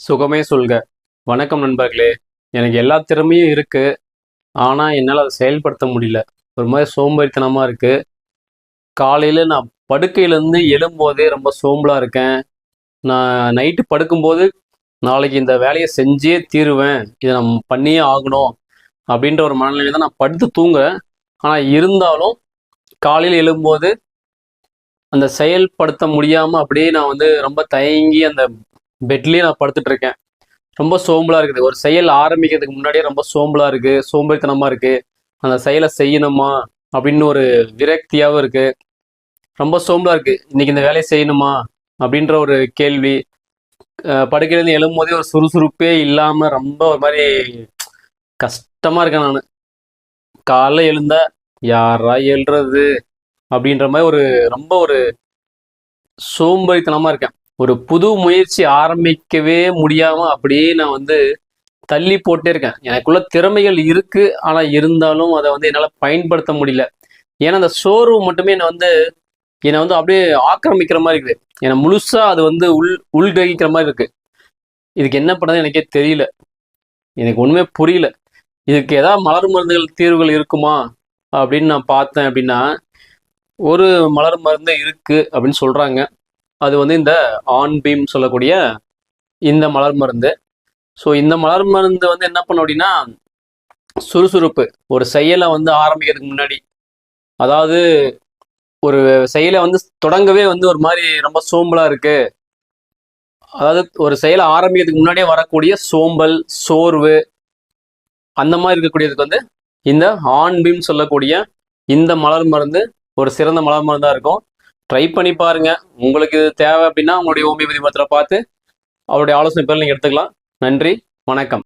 சுகமே சொல்க. வணக்கம் நண்பர்களே. எனக்கு எல்லா திறமையும் இருக்கு. ஆனால் என்னால் அதை செயல்படுத்த முடியல. ஒரு மாதிரி சோம்பேறித்தனமாக இருக்கு. காலையில் நான் படுக்கையிலேருந்து எழும்போதே ரொம்ப சோம்பலாக இருக்கேன். நான் நைட்டு படுக்கும்போது நாளைக்கு இந்த வேலையை செஞ்சே தீருவேன். இதை நான் பண்ணியே ஆகணும் அப்படின்ற ஒரு மனநிலையில தான் நான் படுத்து தூங்குறேன். ஆனால் இருந்தாலும் காலையில் எழும்போது அந்த செயல்படுத்த முடியாமல் அப்படியே நான் வந்து ரொம்ப தயங்கி அந்த பெட்லேயே நான் படுத்துட்டு இருக்கேன் ரொம்ப சோம்பலாக இருக்குது. ஒரு செயல் ஆரம்பிக்கிறதுக்கு முன்னாடியே ரொம்ப சோம்பலாக இருக்குது சோம்பேறித்தனமாக இருக்குது அந்த செயலை செய்யணுமா? அப்படின்னு ஒரு விரக்தியாகவும் இருக்குது ரொம்ப சோம்பலாக இருக்குது இன்னைக்கு இந்த வேலையை செய்யணுமா? அப்படின்ற ஒரு கேள்வி. படுக்கையிலேருந்து எழும்போதே ஒரு சுறுசுறுப்பே இல்லாமல் ரொம்ப ஒரு மாதிரி கஷ்டமாக இருக்கேன் நான். காலைல எழுந்தா யாரா எழுறது? அப்படின்ற மாதிரி ஒரு ரொம்ப ஒரு சோம்பேறித்தனமாக இருக்கேன். ஒரு புது முயற்சி ஆரம்பிக்கவே முடியாம அப்படியே நான் வந்து தள்ளி போட்டே இருக்கேன். எனக்குள்ள திறமைகள் இருக்கு ஆனா இருந்தாலும் அதை வந்து என்னால பயன்படுத்த முடியல. ஏன்னா அந்த சோர்வு மட்டுமே என்னை வந்து என்னை வந்து அப்படியே ஆக்கிரமிக்கிற மாதிரி இருக்குது. என்னை முழுசா அது வந்து உள் உள்கிரகிக்கிற மாதிரி இருக்கு. இதுக்கு என்ன பண்ணது எனக்கே தெரியல. எனக்கு ஒண்ணுமே புரியல. இதுக்கு ஏதாவது மலர் மருந்துகள் தீர்வுகள் இருக்குமா? அப்படின்னு நான் பார்த்தேன் அப்படின்னா ஒரு மலர் மருந்து இருக்கு அப்படின்னு சொல்றாங்க. அது வந்து இந்த ஆன் பீம் சொல்லக்கூடிய இந்த மலர் மருந்து. ஸோ இந்த மலர் மருந்து வந்து என்ன பண்ணும் அப்படின்னா சுறுசுறுப்பு. ஒரு செயலை வந்து ஆரம்பிக்கிறதுக்கு முன்னாடி. அதாவது ஒரு செயலை வந்து தொடங்கவே வந்து ஒரு மாதிரி ரொம்ப சோம்பலா இருக்கு. அதாவது ஒரு செயலை ஆரம்பிக்கிறதுக்கு முன்னாடியே வரக்கூடிய சோம்பல் சோர்வு அந்த மாதிரி இருக்கக்கூடியதுக்கு வந்து இந்த ஆன்பீம் சொல்லக்கூடிய இந்த மலர் மருந்து ஒரு சிறந்த மலர் மருந்தாக இருக்கும். ட்ரை பண்ணி பாருங்க. உங்களுக்கு இது தேவை அப்படின்னா உங்களுடைய ஹோமியோபதி மருத்துவரை பார்த்து அவருடைய ஆலோசனை பேர் நீங்கள் எடுத்துக்கலாம். நன்றி. வணக்கம்.